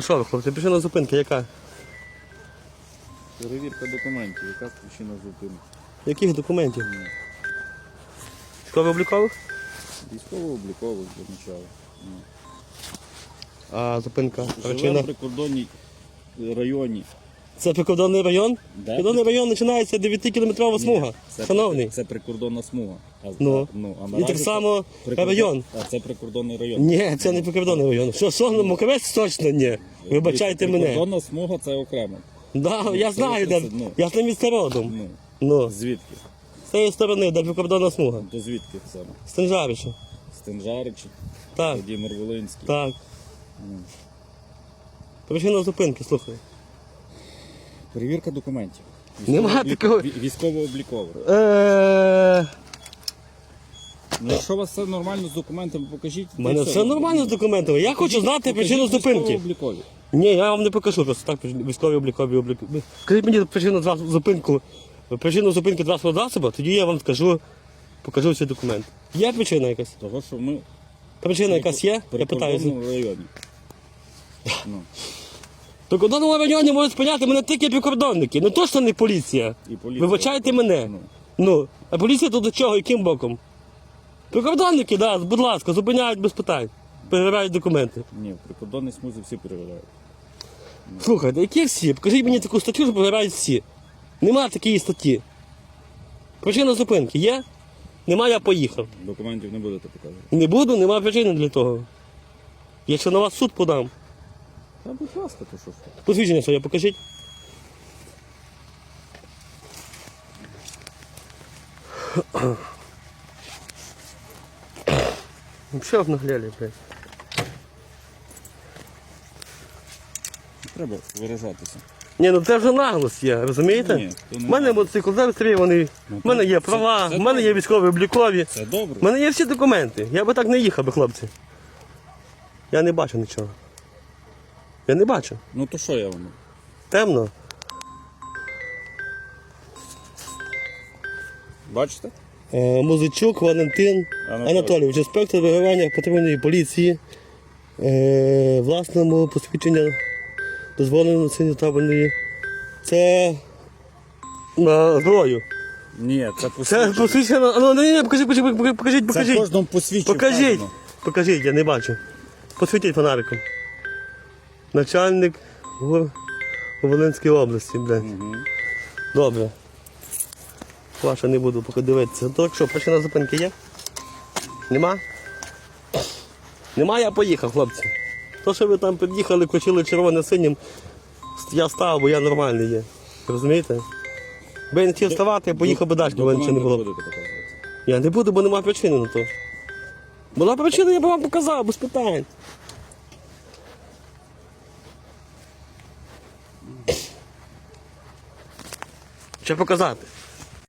То що ви, хлопці, причина зупинки, яка? Перевірка документів, яка причина зупинки. Яких документів? Військово облікових? Військово-облікових для начала. А зупинка. Живемо Причина. в прикордонній районі. Це прикордонний район? Да. Прикордонний район починається 9-кілометрова смуга. Це, Шановний. Це прикордонна смуга. А, Ну. а, ну, І наразі так це само прикордон- район. А це прикордонний район. Ні, це не прикордонний район. Що, що, ну, Мукавець точно ні. Вибачайте мене. Прикордонна смуга це окремо. Да, я знаю, де. Ну. Я з ним місце родом. Ну, Ну, звідки? з цієї сторони, де прикордонна смуга. То звідки саме? Стенжарича. Стенжаричі, Так, Володимир Волинський. так. Причина зупинки, слухай. Перевірка документів. Нема такого. Військово-облікових. Е, Ну, якщо у вас все нормально з документами, покажіть. У мене все нормально з документами. Я хочу знати причину зупинки. Ні, я вам не покажу просто так, військові облікові облікові. Скажіть мені причину зупинку, причину зупинки транспортного засобу, тоді я вам скажу, покажу всі документи. Є причина якась? Того, що ми Причина якась є? Я питаюся. Ну, В прикордонному районі можуть спиняти мене тільки прикордонники, не то, що не поліція. і поліція. Вибачайте мене. Ну, Ну, а поліція тут до чого, яким боком? Прикордонники, да, будь ласка, зупиняють без питань. Перевіряють документи. ні, в прикордонній смузі всі перевіряють. Слухайте, які всі? Покажіть мені таку статтю, що перевіряють всі. Нема такої статті. Причина зупинки є? Нема, я поїхав. Документів не будете показувати. Не буду, нема причини для того. Якщо на вас суд подам, Та будь ласка, то що ж. посвідчення своє покажіть. Ну що обнагляли, блядь? Треба виражатися. Ні, ну це вже наглость є, розумієте? Ні, то не У мене мотоцикл зареєстрований, Ну, в мене є це- права, це в мене є військові облікові. Це добре. У мене є всі документи. Я би так не їхав би, хлопці. Я не бачу нічого. Я не бачу. Ну то що я вам? Темно. Бачите? Е, Музичук Валентин Анатолій. Анатолійович, інспектор вигравання патрульної поліції. Е, власному посвідчення дозволено носіння табельної. Це на зброю. Ні, це Це посвідчення. посвідчення. Ну, ні, ні, покажіть, покажіть, покажіть, покажіть, Це в кожному посвідченні. Покажіть. вказано. Покажіть, я не бачу. Посвітіть фонариком. Начальник у Волинській області, блядь. Добре. Ваша не буду поки дивитися. Так що, причина зупинки є? Нема? Нема, я поїхав, хлопці. То, що ви там під'їхали, включили червоне синім, я став, бо я нормальний є. Розумієте? Би я не хотів ставати, я поїхав би далі, бо нічого не було. Показувати. Я не буду, бо немає причини на то. Була причина, я б вам показав, без питань. Що показати?